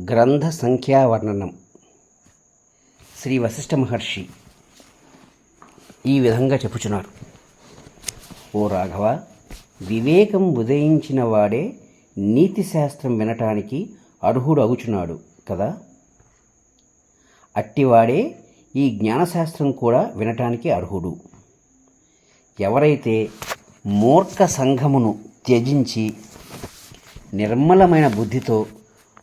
గ్రంథ సంఖ్యా వర్ణనం శ్రీ వశిష్ఠ మహర్షి ఈ విధంగా చెప్పుచున్నారు. ఓ రాఘవ వివేకం ఉదయించిన వాడే నీతి శాస్త్రం వినటానికి అర్హుడు అగుచున్నాడు కదా? అట్టివాడే ఈ జ్ఞానశాస్త్రం కూడా వినటానికి అర్హుడు. ఎవరైతే మూర్ఖ సంఘమును త్యజించి నిర్మలమైన బుద్ధితో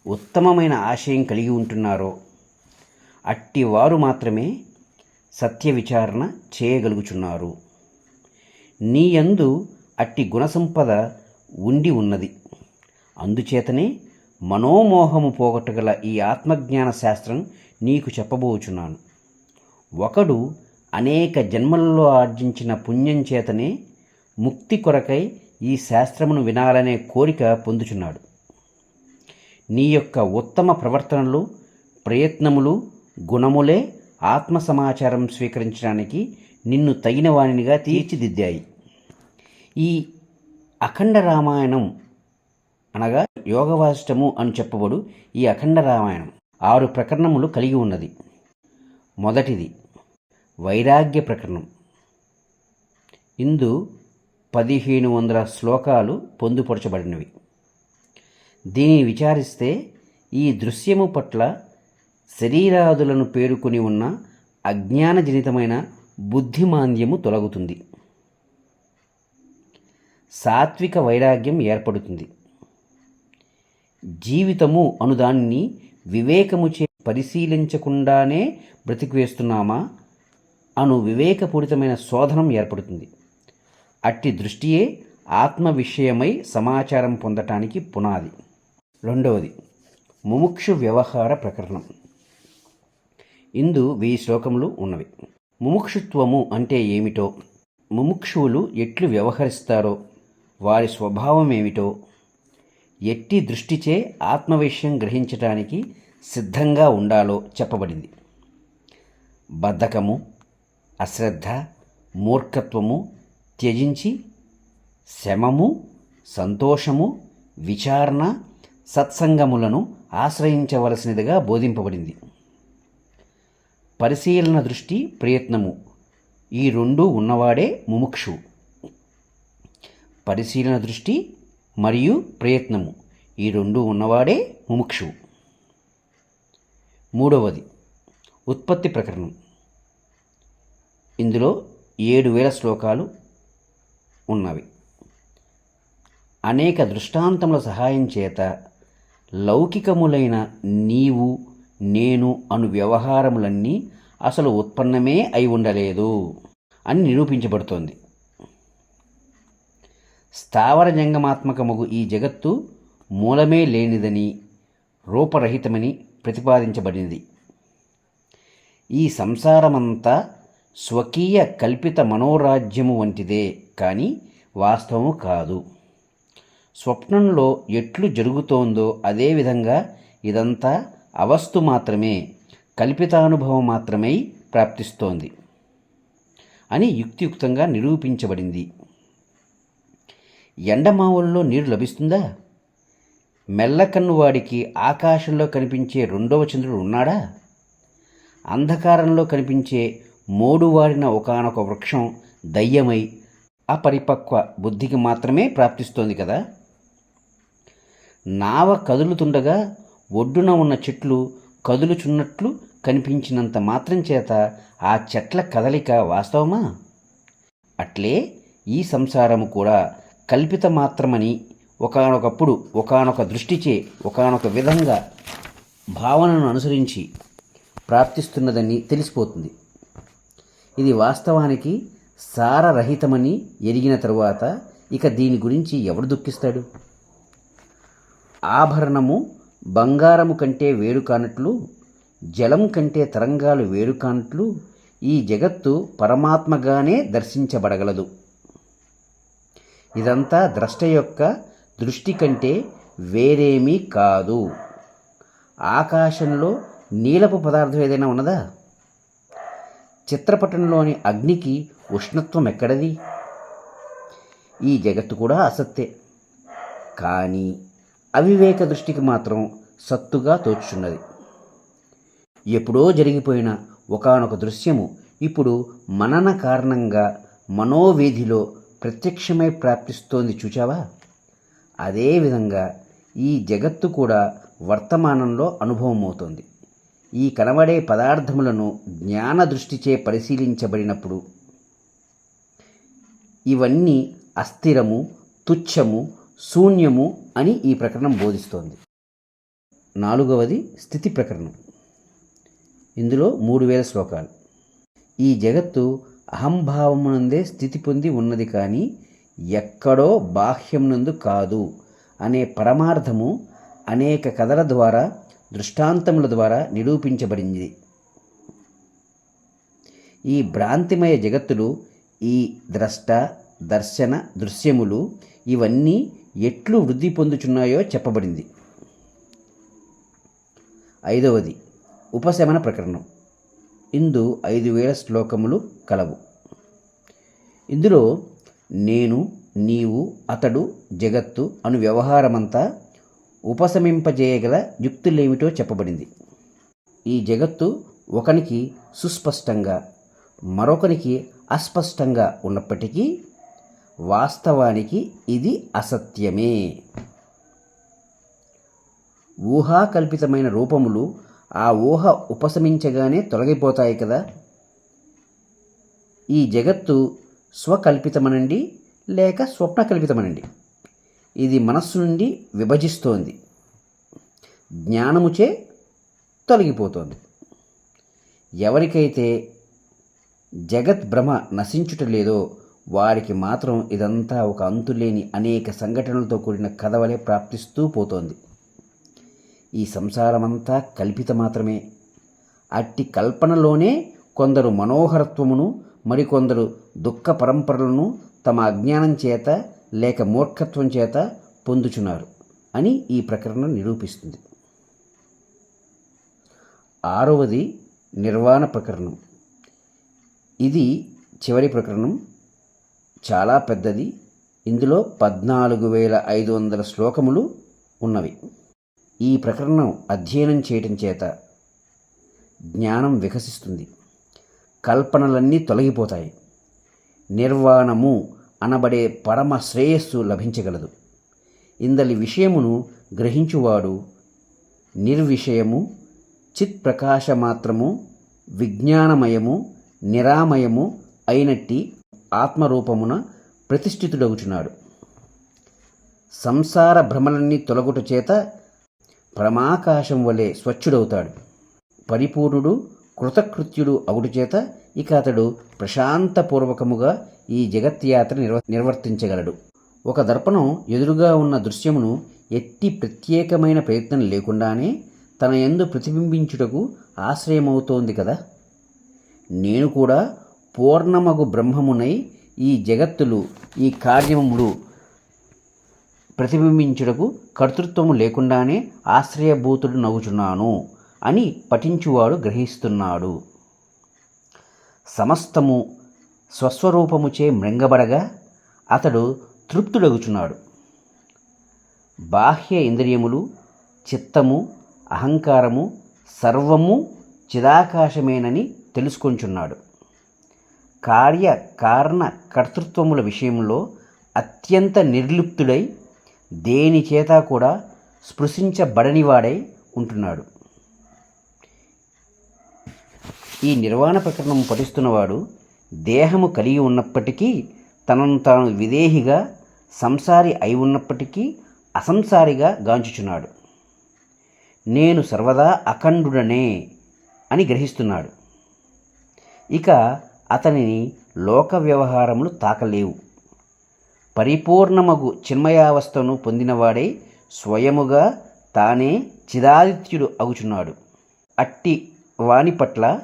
ఉత్తమమైన ఆశయం కలిగి ఉంటున్నారో అట్టి వారు మాత్రమే సత్య విచారణ చేయగలుగుచున్నారు నీయందు అట్టి గుణసంపద ఉండి ఉన్నది. అందుచేతనే మనోమోహము పోగొట్టగల ఈ ఆత్మజ్ఞాన శాస్త్రం నీకు చెప్పబోచున్నాను. ఒకడు అనేక జన్మలలో ఆర్జించిన పుణ్యం చేతనే ముక్తి కొరకై ఈ శాస్త్రమును వినాలనే కోరిక పొందుచున్నాడు. నీ యొక్క ఉత్తమ ప్రవర్తనలు ప్రయత్నములు గుణములే ఆత్మ సమాచారం స్వీకరించడానికి నిన్ను తగిన వాణినిగా తీర్చిదిద్దాయి. ఈ అఖండ రామాయణం అనగా యోగవాసిష్టము అని చెప్పబడు ఈ అఖండ రామాయణం. ఆరు ప్రకరణములు కలిగి ఉన్నది. మొదటిది వైరాగ్య ప్రకరణం. ఇందు పదిహేను వందల శ్లోకాలు పొందుపరచబడినవి. దీనిని విచారిస్తే ఈ దృశ్యము పట్ల శరీరాదులను పేరుకొని ఉన్న అజ్ఞానజనితమైన బుద్ధిమాంద్యము తొలగుతుంది. సాత్విక వైరాగ్యం ఏర్పడుతుంది. జీవితము అనుదాన్ని వివేకముచే పరిశీలించకుండానే బ్రతికివేస్తున్నామా అను వివేకపూరితమైన శోధనం ఏర్పడుతుంది. అట్టి దృష్టియే ఆత్మ విషయమై సమాచారం పొందటానికి పునాది. రెండవది ముముక్షు వ్యవహార ప్రకరణం. ఇందు వెయ్యి శ్లోకములు ఉన్నవి. ముముక్షుత్వము అంటే ఏమిటో? ముముక్షువులు ఎట్లు వ్యవహరిస్తారో? వారి స్వభావం ఏమిటో? ఎట్టి దృష్టిచే ఆత్మవిషయం గ్రహించటానికి సిద్ధంగా ఉండాలో చెప్పబడింది. బద్ధకము అశ్రద్ధ మూర్ఖత్వము త్యజించి శమము సంతోషము విచారణ సత్సంగములను ఆశ్రయించవలసినదిగా బోధింపబడింది. పరిశీలన దృష్టి ప్రయత్నము. ఈ రెండూ ఉన్నవాడే ముముక్షు. పరిశీలన దృష్టి మరియు ప్రయత్నము. ఈ రెండు ఉన్నవాడే ముముక్షు. మూడవది ఉత్పత్తి ప్రకరణం. ఇందులో ఏడు వేల శ్లోకాలు ఉన్నవి. అనేక దృష్టాంతముల సహాయం చేత లౌకికములైన నీవు నేను అను వ్యవహారములన్నీ అసలు ఉత్పన్నమే అయి ఉండలేదు అని నిరూపించబడుతోంది. స్థావర జంగమాత్మకముగు ఈ జగత్తు మూలమే లేనిదని రూపరహితమని ప్రతిపాదించబడింది ఈ సంసారమంతా స్వకీయ కల్పిత మనోరాజ్యము వంటిదే కానీ వాస్తవము కాదు. స్వప్నంలో ఎట్లు జరుగుతోందో అదేవిధంగా ఇదంతా అవస్తు మాత్రమే కల్పితానుభవం మాత్రమై ప్రాప్తిస్తోంది అని యుక్తియుక్తంగా నిరూపించబడింది. ఎండమావుల్లో నీరు లభిస్తుందా? మెల్లకన్నువాడికి ఆకాశంలో కనిపించే రెండవ చంద్రుడు ఉన్నాడా? అంధకారంలో కనిపించే మోడువాడిన ఒకనొక వృక్షం దయ్యమై అపరిపక్వ బుద్ధికి మాత్రమే ప్రాప్తిస్తోంది కదా? నావ కదులుతుండగా ఒడ్డున ఉన్న చెట్లు కదులుచున్నట్లు కనిపించినంత మాత్రం చేత ఆ చెట్ల కదలిక వాస్తవమా? అట్లే ఈ సంసారము కూడా కల్పిత మాత్రమని ఒకనొకప్పుడు ఒకనొక దృష్టిచే ఒకనొక విధంగా భావనను అనుసరించి ప్రాప్తిస్తున్నదని తెలిసిపోతుంది. ఇది వాస్తవానికి సారరహితమని ఎరిగిన తరువాత ఇక దీని గురించి ఎవడు దుఃఖిస్తాడు? ఆభరణము బంగారము కంటే వేడు కానట్లు జలం కంటే తరంగాలు వేడు కానట్లు ఈ జగత్తు పరమాత్మగానే దర్శించబడగలదు. ఇదంతా ద్రష్ట యొక్క దృష్టి కంటే వేరేమీ కాదు. ఆకాశంలో నీలపు పదార్థం ఏదైనా ఉన్నదా? చిత్రపటంలోని అగ్నికి ఉష్ణత్వం ఎక్కడది? ఈ జగత్తు కూడా అసత్తే. కానీ అవివేక దృష్టికి మాత్రం సత్తుగా తోచుచున్నది. ఎప్పుడో జరిగిపోయిన ఒకానొక దృశ్యము ఇప్పుడు మనన కారణంగా మనోవేధిలో ప్రత్యక్షమై ప్రాప్తిస్తోంది చూచావా? అదేవిధంగా ఈ జగత్తు కూడా వర్తమానంలో అనుభవమవుతోంది. ఈ కనబడే పదార్థములను జ్ఞాన దృష్టిచే పరిశీలించబడినప్పుడు ఇవన్నీ అస్థిరము తుచ్చము శూన్యము అని ఈ ప్రకరణం బోధిస్తోంది. నాలుగవది స్థితి ప్రకరణం. ఇందులో మూడు వేల శ్లోకాలు. ఈ జగత్తు అహంభావమునందే స్థితి పొంది ఉన్నది కానీ ఎక్కడో బాహ్యమునందు కాదు అనే పరమార్థము అనేక కథల ద్వారా దృష్టాంతముల ద్వారా నిరూపించబడింది. ఈ భ్రాంతిమయ జగత్తులు ఈ ద్రష్ట దర్శన దృశ్యములు ఇవన్నీ ఎట్లు వృద్ధి పొందుచున్నాయో చెప్పబడింది. ఐదవది ఉపశమన ప్రకరణం. ఇందు ఐదు వేల శ్లోకములు కలవు. ఇందులో నేను నీవు అతడు జగత్తు అను వ్యవహారమంతా ఉపశమింపజేయగల యుక్తులేమిటో చెప్పబడింది. ఈ జగత్తు ఒకనికి సుస్పష్టంగా మరొకనికి అస్పష్టంగా ఉన్నప్పటికీ వాస్తవానికి ఇది అసత్యమే. ఊహాకల్పితమైన రూపములు ఆ ఊహ ఉపశమించగానే తొలగిపోతాయి కదా. ఈ జగత్తు స్వకల్పితమనండి లేక స్వప్నకల్పితమనండి. ఇది మనస్సు నుండి విభజిస్తోంది. జ్ఞానముచే తొలగిపోతోంది. ఎవరికైతే జగత్ భ్రమ నశించుట లేదో వారికి మాత్రం ఇదంతా ఒక అంతులేని అనేక సంఘటనలతో కూడిన కథవలే ప్రాప్తిస్తూ పోతోంది. ఈ సంసారమంతా కల్పిత మాత్రమే. అట్టి కల్పనలోనే కొందరు మనోహరత్వమును మరికొందరు దుఃఖ పరంపరలను తమ అజ్ఞానం చేత లేక మూర్ఖత్వం చేత పొందుచున్నారు అని ఈ ప్రకరణం నిరూపిస్తుంది. ఆరవది నిర్వాణ ప్రకరణం. ఇది చివరి ప్రకరణం. చాలా పెద్దది. ఇందులో పద్నాలుగు వేల ఐదు వందల శ్లోకములు ఉన్నవి. ఈ ప్రకరణం అధ్యయనం చేయటం చేత జ్ఞానం వికసిస్తుంది. కల్పనలన్నీ తొలగిపోతాయి. నిర్వాణము అనబడే పరమ శ్రేయస్సు లభించగలదు. ఇందలి విషయమును గ్రహించువాడు నిర్విషయము చిత్ ప్రకాశమాత్రము విజ్ఞానమయము నిరామయము అయినట్టి ఆత్మరూపమున ప్రతిష్ఠితుడగుచున్నాడు. సంసార భ్రమలన్నీ తొలగుట చేత ప్రమాకాశం వలె స్వచ్ఛుడవుతాడు. పరిపూర్ణుడు కృతకృత్యుడు అగుడు చేత ఇక అతడు ప్రశాంతపూర్వకముగా ఈ జగత్యాత్ర నిర్వ నిర్వర్తించగలడు. ఒక దర్పణం ఎదురుగా ఉన్న దృశ్యమును ఎట్టి ప్రత్యేకమైన ప్రయత్నం లేకుండానే తన ఎందు ప్రతిబింబించుటకు ఆశ్రయమవుతోంది కదా. నేను కూడా పూర్ణమగు బ్రహ్మమునై ఈ జగత్తులు ఈ కార్యములు ప్రతిబింబించుటకు కర్తృత్వము లేకుండానే ఆశ్రయభూతుడు నవ్వుచున్నాను అని పఠించువాడు గ్రహిస్తున్నాడు. సమస్తము స్వస్వరూపముచే మృంగబడగా అతడు తృప్తుడగుచున్నాడు. బాహ్య ఇంద్రియములు చిత్తము అహంకారము సర్వము చిదాకాశమేనని తెలుసుకొంచున్నాడు. కార్య కారణ కర్తృత్వముల విషయంలో అత్యంత నిర్లిప్తుడై దేని చేత కూడా స్పృశించబడనివాడై ఉంటున్నాడు. ఈ నిర్వాణ ప్రకరణం పఠిస్తున్నవాడు దేహము కలిగి ఉన్నప్పటికీ తనను తాను విదేహిగా సంసారి అయి ఉన్నప్పటికీ అసంసారిగా గాంచుచున్నాడు. నేను సర్వదా అఖండుడనే అని గ్రహిస్తున్నాడు. ఇక అతనిని లోక వ్యవహారములు తాకలేవు. పరిపూర్ణమగు చిన్మయావస్థను పొందినవాడే స్వయముగా తానే చిదాదిత్యుడు అగుచున్నాడు అట్టి వాణి పట్ల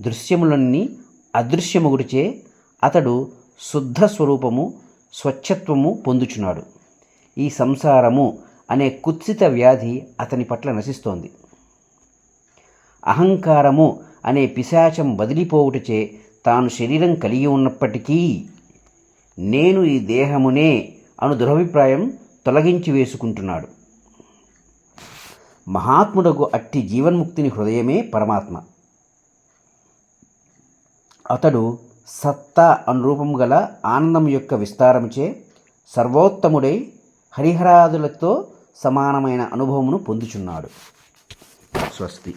దృశ్యములన్నీ అదృశ్యముగుడిచే అతడు శుద్ధ స్వరూపము స్వచ్ఛత్వము పొందుచున్నాడు. ఈ సంసారము అనే కుత్సిత వ్యాధి అతని పట్ల నశిస్తోంది. అహంకారము అనే పిశాచం వదిలిపోవుటచే తాను శరీరం కలిగి ఉన్నప్పటికీ నేను ఈ దేహమునే అను దురభిప్రాయం తొలగించి వేసుకుంటున్నాడు. మహాత్ముడకు అట్టి జీవన్ముక్తిని హృదయమే పరమాత్మ. అతడు సత్తా అనురూపం గల ఆనందం యొక్క విస్తారముచే సర్వోత్తముడై హరిహరాదులతో సమానమైన అనుభవమును పొందుచున్నాడు. స్వస్తి.